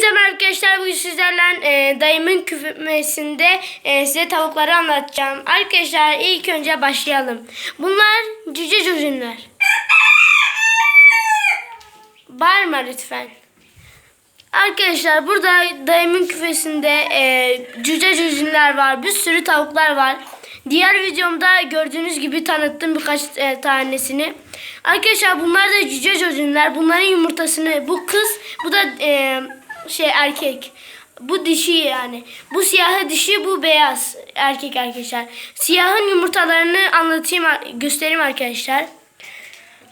Hepinize merhaba arkadaşlar. Bugün sizlerle e, dayımın küfümesinde e, size tavukları anlatacağım. Arkadaşlar ilk önce başlayalım. Bunlar cüce cücünler. Bağırma lütfen. Arkadaşlar burada dayımın küfesinde e, cüce cücünler var. Bir sürü tavuklar var. Diğer videomda gördüğünüz gibi tanıttım birkaç e, tanesini. Arkadaşlar bunlar da cüce cücünler. Bunların yumurtasını bu kız bu da e, şey erkek. Bu dişi yani. Bu siyahı dişi bu beyaz erkek arkadaşlar. Siyahın yumurtalarını anlatayım göstereyim arkadaşlar.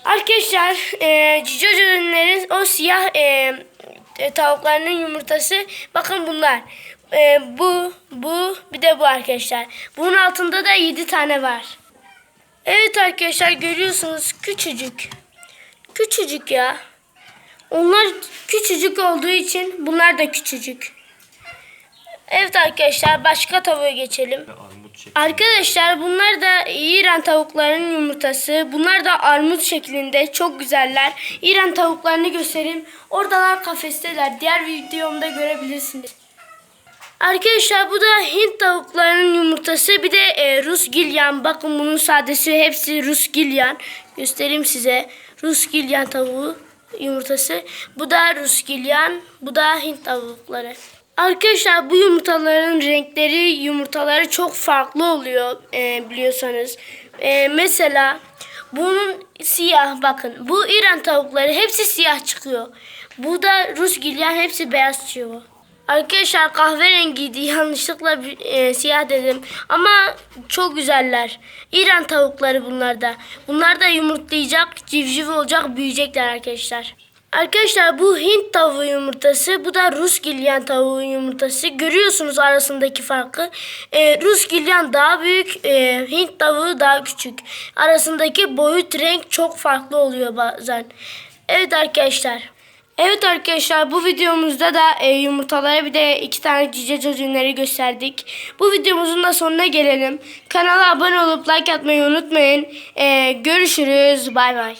Arkadaşlar e, cüce cücünlerin o siyah e, e, tavuklarının yumurtası bakın bunlar. E, bu, bu bir de bu arkadaşlar. Bunun altında da 7 tane var. Evet arkadaşlar görüyorsunuz küçücük. Küçücük ya. Onlar küçücük olduğu için bunlar da küçücük. Evet arkadaşlar başka tavuğa geçelim. Arkadaşlar bunlar da İran tavuklarının yumurtası. Bunlar da armut şeklinde çok güzeller. İran tavuklarını göstereyim. Oradalar kafesteler. Diğer videomda görebilirsiniz. Arkadaşlar bu da Hint tavuklarının yumurtası. Bir de e, Rus gilyan. Bakın bunun sadesi hepsi Rus gilyan. Göstereyim size. Rus gilyan tavuğu yumurtası. Bu da Rus gilyan. Bu da Hint tavukları. Arkadaşlar bu yumurtaların renkleri, yumurtaları çok farklı oluyor e, biliyorsanız. E, mesela bunun siyah bakın. Bu İran tavukları hepsi siyah çıkıyor. Bu da Rus gilyan hepsi beyaz çıkıyor. Arkadaşlar kahverengiydi yanlışlıkla e, siyah dedim ama çok güzeller. İran tavukları bunlar da. Bunlar da yumurtlayacak, civciv olacak, büyüyecekler arkadaşlar. Arkadaşlar bu Hint tavuğu yumurtası, bu da Rus gilyan tavuğu yumurtası. Görüyorsunuz arasındaki farkı. E, Rus gilyan daha büyük, e, Hint tavuğu daha küçük. Arasındaki boyut renk çok farklı oluyor bazen. Evet arkadaşlar. Evet arkadaşlar bu videomuzda da e, yumurtalara bir de iki tane cüce cücünleri gösterdik. Bu videomuzun da sonuna gelelim. Kanala abone olup like atmayı unutmayın. E, görüşürüz. Bay bay.